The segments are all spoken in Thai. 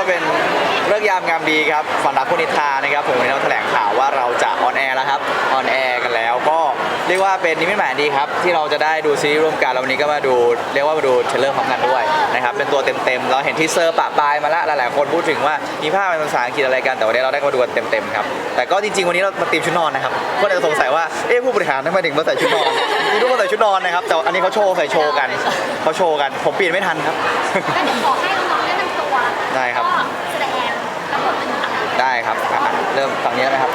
ก็เป็นเรื่องยามงามดีครับฝันรักคุณนิทานะครับผมวันนี้เราแถลงข่าวว่าเราจะออนแอร์แล้วครับออนแอร์กันแล้วก็เรียกว่าเป็นนิมิตหมายดีครับที่เราจะได้ดูซีรีส์ร่วมกันแล้ววันนี้ก็มาดูเรียกว่ามาดูเทรลเลอร์พร้อมกันด้วยนะครับเป็นตัวเต็มๆเราเห็นทีเซอร์ปะปลายมาแล้วหลายๆคนพูดถึงว่ามีภาพเป็นภาษาอังกฤษอะไรกันแต่วันนี้เราได้มาดูกันเต็มๆครับแต่ก็จริงๆวันนี้เรามาเตรียมชุดนอนนะครับก็เลยสงสัยว่าเอ๊ะผู้บริหารทำไมถึงมาใส่ชุดนอนมีทุกคนใส่ชุดนอนนะครับแต่อันนี้เขาโชว์ใส่โชว์กันเขาโชว์กันผมเปลี่ยนไม่ทันครับก็เดี๋ยวขอให้น้องๆแนะนำตัวได้ครับ ครับอะเริ่มฝั่งนี้ได้ไหมครับ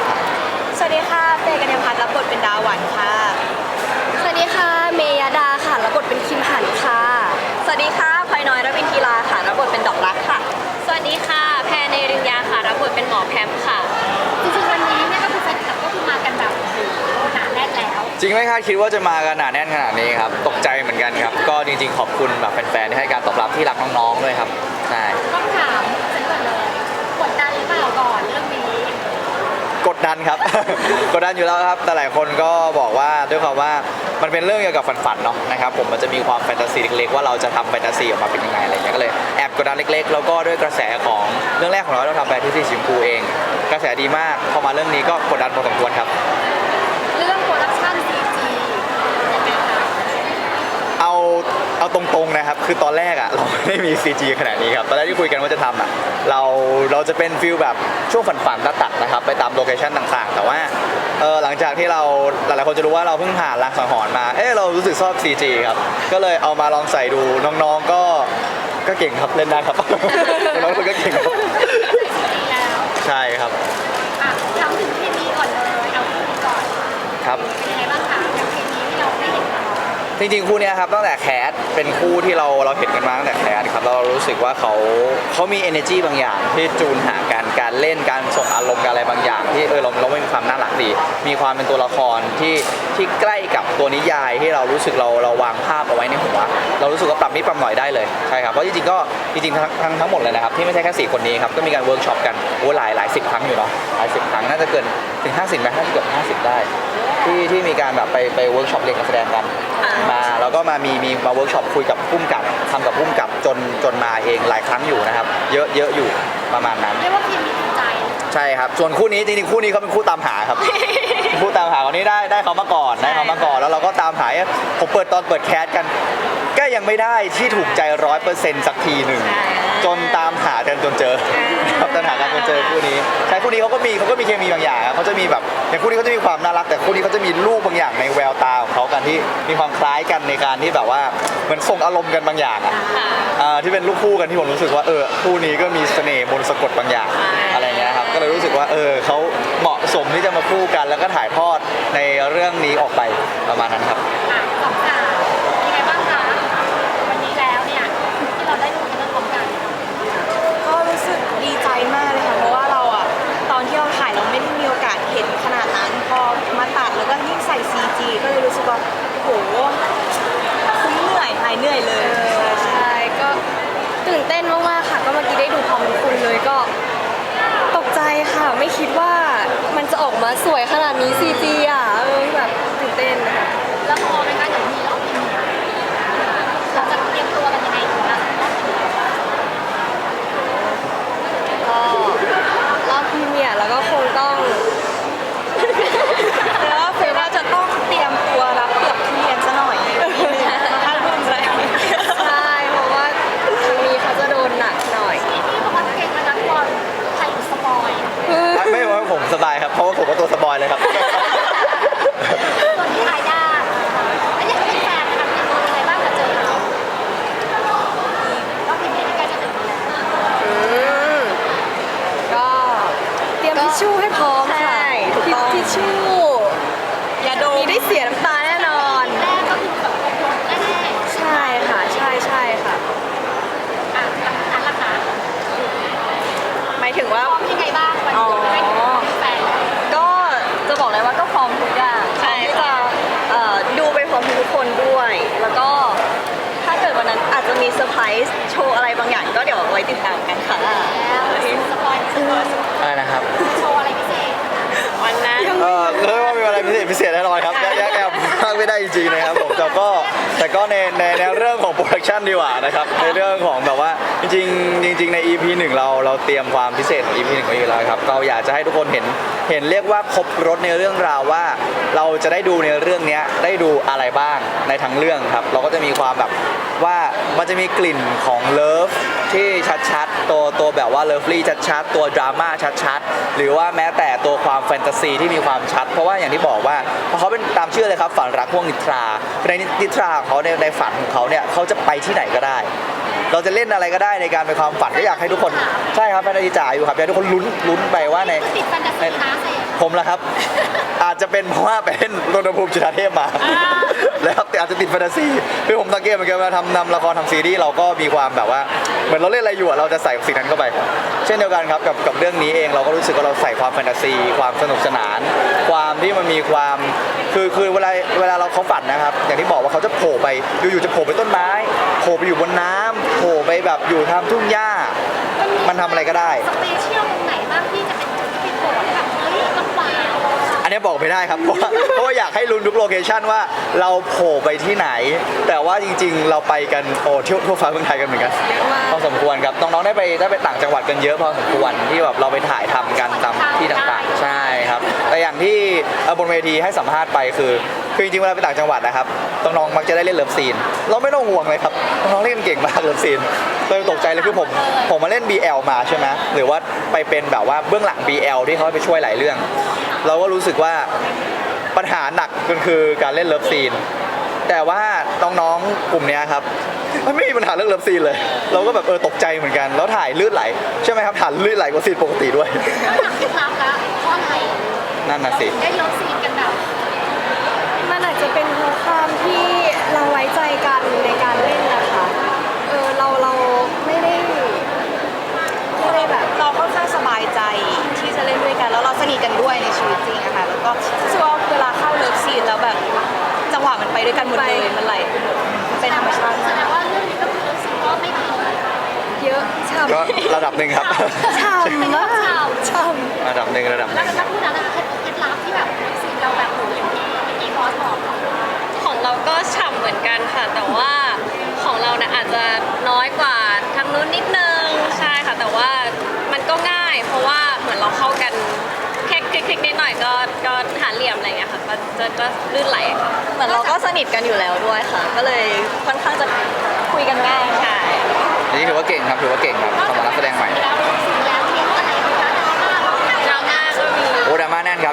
สวัสดีค่ะเฟย์กัญญาพัฒน์รับบทเป็นดาวหวันค่ะ สวัสดีค่ะ เมยดาค่ะรับบทเป็นคิมหันค่ะ สวัสดีค่ะพลอยน้อยรวินทีลาค่ะรับบทเป็นดอกรักค่ะ สวัสดีค่ะ แพรเนริญญาค่ะรับบทเป็นหมอแพมค่ะ จริงๆวันนี้เนี่ยก็คือแฟนคลับก็คือมากันแบบโอ้โหหนาแน่นแล้ว จริงไม่คาดคิดว่าจะมากันหนาแน่นขนาดนี้ครับ ตกใจเหมือนกันครับ ก็จริงๆ ขอบคุณแบบแฟนๆที่ให้การตอบรับที่รักน้องๆด้วยครับ ใช่ ต้องถามฉันก่อนเลยกดดันหรือเปล่าก่อนเรื่องนี้ ก ดดันครับ กดดันอยู่แล้วครับ แต่หลายคนก็บอกว่าด้วยความว่ามันเป็นเรื่องเกี่ยวกับฝันๆเนาะนะครับผมมันจะมีความแฟนตาซีเล็กๆว่าเราจะทำแฟนตาซีออกมาเป็นยังไงอะไรเงี้ยก็เลยแอบกดดันเล็ก ๆ แล้วก็ด้วยกระแสของเรื่องแรกของเราเราทำแปที่ที่ชิมพูเอง กระแสดีมากพอมาเรื่องนี้ก็กดดันพอสมควรครับ เรื่องโปรดักชั่น CG ยังไงคะ เอาเอาตร งนะครับ คือตอนแรกอะเราไม่ได้มี CG ขนาดนี้ครับตอนแรกที่คุยกันว่าจะทำอะเราเราจะเป็นฟิลแบบช่วงฝันๆตัดๆนะครับ ไปตามโลเคชั่นต่างๆ แต่ว่าเออหลังจากที่เราหลายๆคนจะรู้ว่าเราเพิ่งผ่านรางสังหรณ์มา เออเรารู้สึกชอบ CG ครับ ก็เลยเอามาลองใส่ดูน้องๆก็ก็เก่งครับเล่นได้ครับ น้องๆก็เก่งครับ ดีแล้ว ใช่ครับ อะถามถึงเคมีก่อนเลยเอาเคมีก่อน ครับ เป็นยังไงบ้างคะกับเคมีที่เราได้เห็นมา จริงๆคู่เนี้ยครับตั้งแต่แคสเป็นคู่ที่เราเราเห็นกันมาตั้งแต่แคสครับเรารู้สึกว่าเขาเขามี energy บางอย่างที่จูนหากันการเล่นการส่งอารมณ์การอะไรบางอย่าง ที่เออเราเราไม่มีความน่ารักดี มีความเป็นตัวละครที่ที่ใกล้กับตัวนิยายที่เรารู้สึกเราเราวางภาพเอาไว้ในหัวเรารู้สึกว่าปรับนิดปรับหน่อยได้เลยใช่ครับเพราะจริงๆก็จริงๆทั้งทั้งทั้งหมดเลยนะครับที่ไม่ใช่แค่สี่คนนี้ครับก็มีการเวิร์กช็อปกันโอ้หลายหลายสิบครั้งอยู่เนาะหลายสิบครั้งน่าจะเกินถึง50ไหมน่าจะเกือบ50ได้ ที่ที่มีการแบบไปไปเวิร์กช็อปเรียนการแสดงกันมาแล้วก็มามีมีมาเวิร์กช็อปคุยกับพุ่มกับทำกับพุ่มกับจนจนมาเองหลายครั้งอยู่นะครับ เยอะเยอะอยู่ประมาณนั้น เรียกว่าเคมีถูกใจ ใช่ครับ ส่วนคู่นี้จริงๆคู่นี้เขาเป็นคู่ตามหาครับ คู่ตามหาคนนี้ได้ได้เขามาก่อนได้เขามาก่อนแล้วเราก็ตามหาผมเปิดตอนเปิดแคสกัน ก็ยังไม่ได้ที่ถูกใจร้อยเปอร์เซ็นต์สักทีหนึ่ง จนตามหากันจนเจอครับตามหากันจนเจอคู่นี้ใช่คู่นี้เขาก็มีเขาก็มีเคมีบางอย่างครับเขาจะมีแบบอย่างคู่นี้เขาจะมีความน่ารัก แต่คู่นี้เขาจะมีลูกบางอย่างในแววตาของเขากันที่มีความคล้ายกันในการที่แบบว่าเหมือนส่งอารมณ์กันบางอย่างอะอ่าที่เป็นลูกคู่กันที่ผมรู้สึกว่าเออคู่นี้ก็มีเสน่ห์มนต์สะกดบางอย่างอะไรเงี้ยครับก็เลยรู้สึกว่าเออเขาเหมาะสมที่จะมาคู่กันแล้วก็ถ่ายทอดในเรื่องนี้ออกไปประมาณนั้นครับอะสองสาวยังไงบ้างคะวันนี้แล้วเนี่ยที่เราได้ดูกันเรื่องพร้อมกัน ก็รู้สึกดีใจมากเลยค่ะ เพราะว่าเราอะตอนที่เราถ่ายเราไม่ได้มีโอกาสเห็นขนาดนั้น พอมาตัดแล้วก็ยิ่งใส่ CG ก็เลยรู้สึกว่าโอ้โหคุ้มเหนื่อยหายเหนื่อยเลย ใช่ ก็ตื่นเต้นมากๆค่ะ ก็เมื่อกี้ได้ดูพร้อมทุกคนเลยก็ ตกใจค่ะ ไม่คิดว่า มาสวยขนาดนี้ซีจีอะเออแบบตื่นเต้นค่ะ แล้วพอไหมคะเดี๋ยวมีรอบพรีเมียร์เราจะเตรียมตัวกันยังไงถึงจะรอบพรีเมียร์ ก็รอบพรีเมียร์แล้วก็คงต้อง แล้วเฟย์ว่าจะต้องเตรียมตัวรับเกือบทุเรียนซะหน่อยถ้ารุนแรง ใช่ เพราะว่าทางนี้เขาจะโดนหนักหน่อย พี่บอกว่าเก่งมานักบอลไทยสปอย ไม่ว่าผมสบายครับเพราะว่าผมก็ตัวสป อยเลยครับส่วนที่ไทยได้แล้วอย่างที่แฟนนะคะเป็นตัวยังไงบ้างกับเจอเรารอบพรีเมียร์ใกล้จะถึงแล้วอืมก็เตรียมทิชชู่ให้พร้อมค่ะใช่ถูกต้อง ทิชชู่อย่าโดนมีได้เสียน้ำตาแน่นอน แรกก็คือแบบครบรถแน่ ใช่ค่ะ ใช่ใช่ค่ะ ๆอะหลังจากนั้นล่ะคะ หมายถึงว่า พร้อมยังไงบ้างวันนี้ให้แฟน ก็จะบอกเลยว่าก็พร้อมทุกอย่างพร้อมที่จะเอ่อดูไปพร้อมทุกคนด้วย แล้วก็ถ้าเกิดวันนั้นอาจจะ มีเซอร์ไพรส์โชว์อะไรบางอย่างก็เดี๋ยวไว้ติดตามกันค่ะแล้วสปอยสปอยอะไรนะครับโชว์อะไรพิเศษวันนั้นเออเรียกว่ามีอะไรพิเศษพิเศษแน่นอนครับแยกแยกแอบพลาดไม่ได้จริงๆนะครับผมแต่ก็แต่ก็ในในในเรื่องของโปรดัก ชันดีกว่านะครับในเรื่องของแบบว่าจริงๆจริง ๆ ใน EP หนึ่งเราเราเตรียมความพิเศษของ EP หนึ่งไว้อยู่แล้วครับเราอยากจะให้ทุกคนเห็นเห็นเรียกว่าครบรถในเรื่องราวว่า เราจะได้ดูในเรื่องเนี้ยได้ดูอะไรบ้างในทั้งเรื่องครับ เราก็จะมีความแบบว่ามันจะมีกลิ่นของเลิฟที่ชัดๆตัวตัวแบบว่าเลิฟลี่ชัดๆตัวดราม่าชัดๆหรือว่าแม้แต่ตัวความแฟนตาซีที่มีความชัด เพราะว่าอย่างที่บอกว่าเพราะเขาเป็นตามชื่อเลยครับฝันรักพวกนิทราในนิทราของเขาในในฝันของเขาเนี่ยเขาจะไปที่ไหนก็ได้ เราจะเล่นอะไรก็ได้ในการเป็นความฝันก็อยากให้ทุกคนใช่ครับแฟนตาซีจ๋าอยู่ครับอยากให้ทุกคนลุ้นลุ้นไปว่าใน ติดแฟนตาซีนะเซผมละครับ อาจจะเป็นเพราะว่าไปเล่นรณภูมิจุฬาเทพมาแล้วแต่อาจจะติดแฟนตาซีคือผมสังเกตเหมือนกันเวลาทำนำละครทำซีรีส์เราก็มีความแบบว่า เหมือนเราเล่นอะไรอยู่อะเราจะใส่สิ่งนั้นเข้าไป เช่นเดียวกันครับกับกับเรื่องนี้เองเราก็รู้สึกว่าเราใส่ความแฟนตาซี ความสนุกสนาน ความที่มันมีความ คือคือเวลาเวลาเราเขาฝันนะครับ อย่างที่บอกว่าเขาจะโผล่ไปอยู่ๆจะโผล่ไปต้นไม้โผล่ไปอยู่บนน้ำโผล่ไปแบบอยู่ทามทุ่งหญ้า มันทำอะไรก็ได้ สเปเชียลตรงไหนบ้างที่จะเป็นจุดที่เป็นโผล่แบบเฮ้ยต้องว้าว อันนี้บอกไม่ได้ครับเพราะว่าเพราะว่าอยากให้ลุ้นทุกโลเคชันว่าเราโผล่ไปที่ไหน แต่ว่าจริงๆ เราไปกันโอ้เที่ยวทั่วฟ้าเมืองไทยกันเหมือนกันเยอะมากพอสมควรครับน้องๆได้ไปได้ไปต่างจังหวัดกันเยอะพอสมควรที่แบบเราไปถ่ายทำกันตามที่ต่างๆ ใช่ครับ แต่อย่างที่เอ่อบนเวทีให้สัมภาษณ์ไปคือ คือจริงๆเวลาไปต่างจังหวัดนะครับน้องๆมักจะได้เล่นเลิฟซีน เราไม่ต้องห่วงเลยครับน้องๆเล่นเก่งมากเลิฟซีนเลยตกใจเลยคือผมผมมาเล่น BL มาใช่ไหมหรือว่าไปเป็นแบบว่าเบื้องหลัง BL ที่เขาไปช่วยหลายเรื่อง เราก็รู้สึกว่าปัญหาหนักก็คือการเล่นเลิฟซีน แต่ว่าน้องๆกลุ่มเนี้ยครับมันไม่มีปัญหาเรื่องเลิฟซีนเลย เราก็แบบเออตกใจเหมือนกันแล้วถ่ายลื่นไหลใช่ไหมครับถ่ายลื่นไหลกว่าซีนปกติด้วยแล้วหลังที่รับแล้วเพราะอะไรนั่นน่ะสิ ได้ยกซีนกันแบบมันอา จจะเป็นเพราะความที่เราไว้ใจกันในการเล่นนะคะเออเราเราไม่ได้ไม่ได้แบบ เราค่อนข้างสบายใจที่จะเล่นด้วยกัน แล้วเราสนิทกันด้วยในชีวิตจริงอะค่ะแล้วก็รู้สึกว่าเวลาเข้าเลิฟซีนแล้วแบบจังหวะมันไปด้วยกันหมดเลยมันไหลเป็นธรรมชาติแสมากดงว่าเรื่องนี้ก็คือรู้สึกว่าไม่เบาเยอะฉ่ำก็ระดับหนึ่งครับฉ่ำมากฉ่ระดับหนึ่งระดับหแล้นึ่วงถ้าพูดนะเคล็ดเคล็ดลับที่แบบซีนเราแบบโหอย่างที่เมื่อกี้บอสบอก ของเราก็ฉ่ำ เหมือนกันค่ะ แต่ว่าของเราเนี่ยอาจจะน้อยกว่าทางนู้นนิดนึงใช่ค่ะ แต่ว่ามันก็ง่าย เพราะว่าเหมือนเราเข้ากันแค่คลิกๆนิดหน่อยก็ก็หาเหลี่ยมอะไรอย่างเงี้ยค่ะก็จะก็ลื่นไหลค่ะำเหมือนเราก็สนิทกันอยู่แล้วด้วยค่ะ ก็เลยค่อนข้างจะคุยกันง่ายใช่ อันนี้ถือว่าเก่งครับถือว่าเก่งครับสำหรับนักแสดงใหม่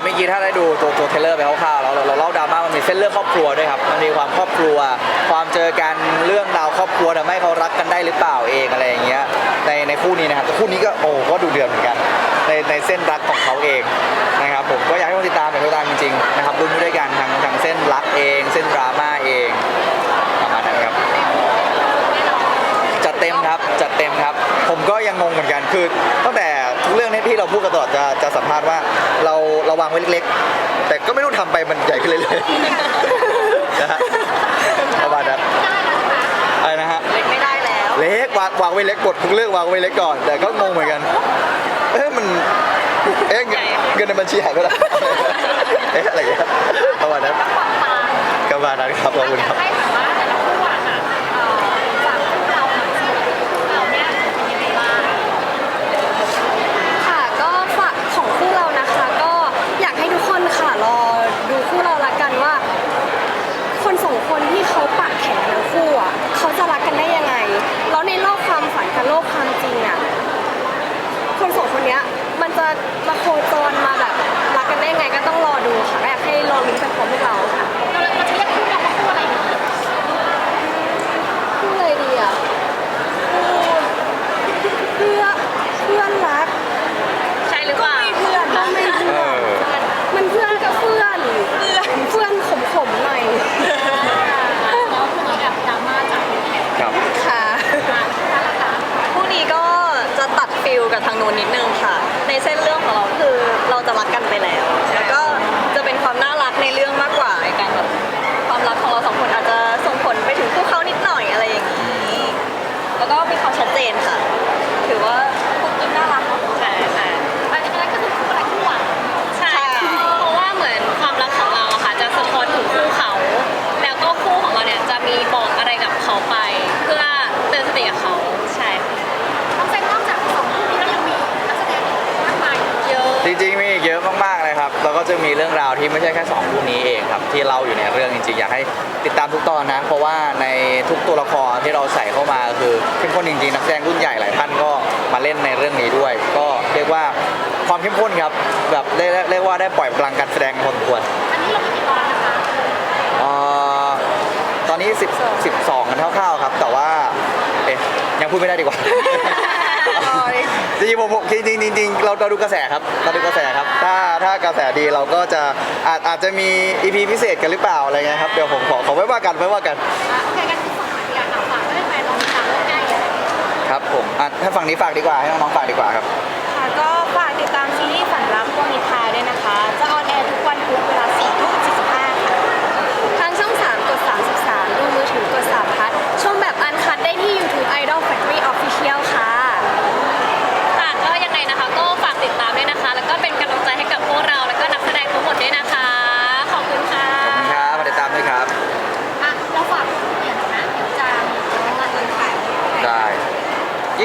เมื่อกี้ถ้าได้ดูตัวตัวเทเลอร์ไปคร่าวๆแล้วเราเราเล่าดราม่ามันมีเส้นเรื่องครอบครัวด้วยครับมันมีความครอบครัว ความเจอกันเรื่องราวครอบครัวทำให้เขารักกันได้หรือเปล่าเองอะไรอย่างเงี้ยในในคู่นี้นะครับแต่คู่นี้ก็โอ้ก็ดูเดือดเหมือนกัน ในในเส้นรักของเขาเองนะครับผมก็อยากให้ทุกคนติดตามอยากให้ติดตามจริงๆนะครับลุ้นด้วยกันทั้งทั้งเส้นรักเอง เส้นดราม่าเองประมาณนั้นครับจัดเต็มครับจัดเต็มครับ ผมก็ยังงงเหมือนกันคือตั้งแต่ทุกเรื่องที่เราพูดกันตลอดจะจะสัมภาษณ์ว่าเรา เราวางไว้เล็กๆ แต่ก็ไม่รู้ทำไปมันใหญ่ขึ้นเรื่อยๆนะฮะประมาณนั้นได้แล้วใช่ไหมอะไรนะฮะ เล่นไม่ได้แล้วเล็กวางวางไว้เล็กกดทุกเรื่องวางไว้เล็กก่อน แต่ก็งงเหมือนกัน เอ๊ะมันเอ๊ะเงินเงินในบัญชีหายไปแล้วเอ๊ะอะไรอย่างเงี้ยประมาณนั้นความปานก็ประมาณนั้นครับขอบคุณครับ ให้แบบว่าแต่ละคู่อะค่ะเอ่อฝากคู่เราหน่อยสิคู่เราเนี่ยเป็นยังไงบ้าง ค่ะก็ฝากของคู่เรานะคะ ก็อยากให้ทุกคนค่ะรอดูคู่เราละกันว่า คนสองคนที่เขาปากแข็งทั้งคู่อะเขาจะรักกันได้ยังไง แล้วในโลกความฝันกับโลกความจริงอะคนสองคนเนี้ยมันจะมาโคจรมาแบบรักกันได้ยังไงก็ต้องรอดูค่ะก็อยากให้รอลุ้นไปพร้อมพวกเราค่ะ เราเราจะเรียกคู่เราว่าคู่อะไรดี พูดเลยดีอะเพื่อเพื่อนรัก ใช่หรือเปล่า เพื่อนก็ไม่เพื่อน มันเพื่อนกับเพื่อน เพื่อนเพื่อนขมๆหน่อย แล้วคู่นี้แบบดราม่าจากแขก ครับ ค่ะ มาค่ะละคะ คู่นี้ก็จะตัดฟิลกับทางนู้นนิดนึงค่ะ ในเส้นเรื่องของเราคือเราจะรักกันไปแล้ว แล้วก็จะเป็นความน่ารักในเรื่องมากกว่าในการแบบความรักของเราสองคนอาจจะส่งผลไปถึงคู่เขานิดหน่อยอะไรอย่างนี้ แล้วก็มีความชัดเจนค่ะ ถือว่าคู่กินน่ารักเนอะ ใช่ใช่ อันนี้ก็คือคู่อะไรคู่หวาน ใช่เพราะว่าเหมือนความรักของเราอะค่ะจะสะท้อนถึงคู่เขา แล้วก็คู่ของเราเนี่ยจะ มีบอกอะไรกับเขาไป เพื่อเตือนสติกับเขาใช่ค่ะ น้องเซนนอกจากสองคู่นี้แล้วยังมีนักแสดงอีกมากมาย เยอะ จริงๆ มีอีกเยอะมากๆเลยครับแล้วก็จะมีเรื่องราวที่ไม่ใช่แค่สองคู่นี้เองครับที่เล่าอยู่ในเรื่องจริงๆอยากให้ติดตามทุกตอนนะ เพราะว่าในทุกตัวละครที่เราใส่เข้ามาคือเข้มข้นจริงๆนักแสดงรุ่นใหญ่หลายท่านก็มาเล่นในเรื่องนี้ด้วย ก็เรียกว่าความเข้มข้นครับแบบเรียกเรียกว่าได้ปล่อยพลังการแสดงพอสมควรอันนี้เรามีกี่ตอนนะคะเอ่อตอนนี้10 12กันคร่าวๆครับ แต่ว่าเอ๊ะยังพูดไม่ได้ดีกว่า จริงๆผมผมจริงๆจริงๆเราเราดูกระแสครับเราดูกระแสครับ ถ้าถ้ากระแสดีเราก็จะอาจอาจจะมี EP พิเศษกันหรือเปล่าอะไรเงี้ยครับเดี๋ยวผมขอขอไว้ว่ากันไว้ว่ากันอะโอเคกันที่ฝั่งไหนอยากถามฝากก็ได้แฟนลองติดตามเรื่องใกล้เลยครับผมอะถ้าฝั่งนี้ฝากดีกว่าให้น้องๆฝากดีกว่าครับ ค่ะก็ฝากติดตามซีรีส์ฝันรักพวงนิทาด้วยนะคะ จะออนแอร์ทุกวันพุธเวลา4ทุ่ม45ค่ะทางช่อง 3 กด 33 ดูมือถือกด3พัทชมแบบอันคัดได้ที่ YouTube Idol Factory Official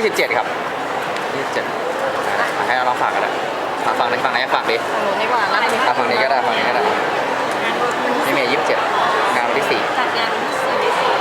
27 ครับ 27อะให้น้องๆฝากกันนะฝากฝั่งไหนฝั่งไหนฝากดิฝั่งนู้นดีกว่าแล้วอะฝั่งนี้ก็ได้ฝั่งนี้ก็ได้นี่เมย์27 งานวันที่สี่จัดงานวันที่สี่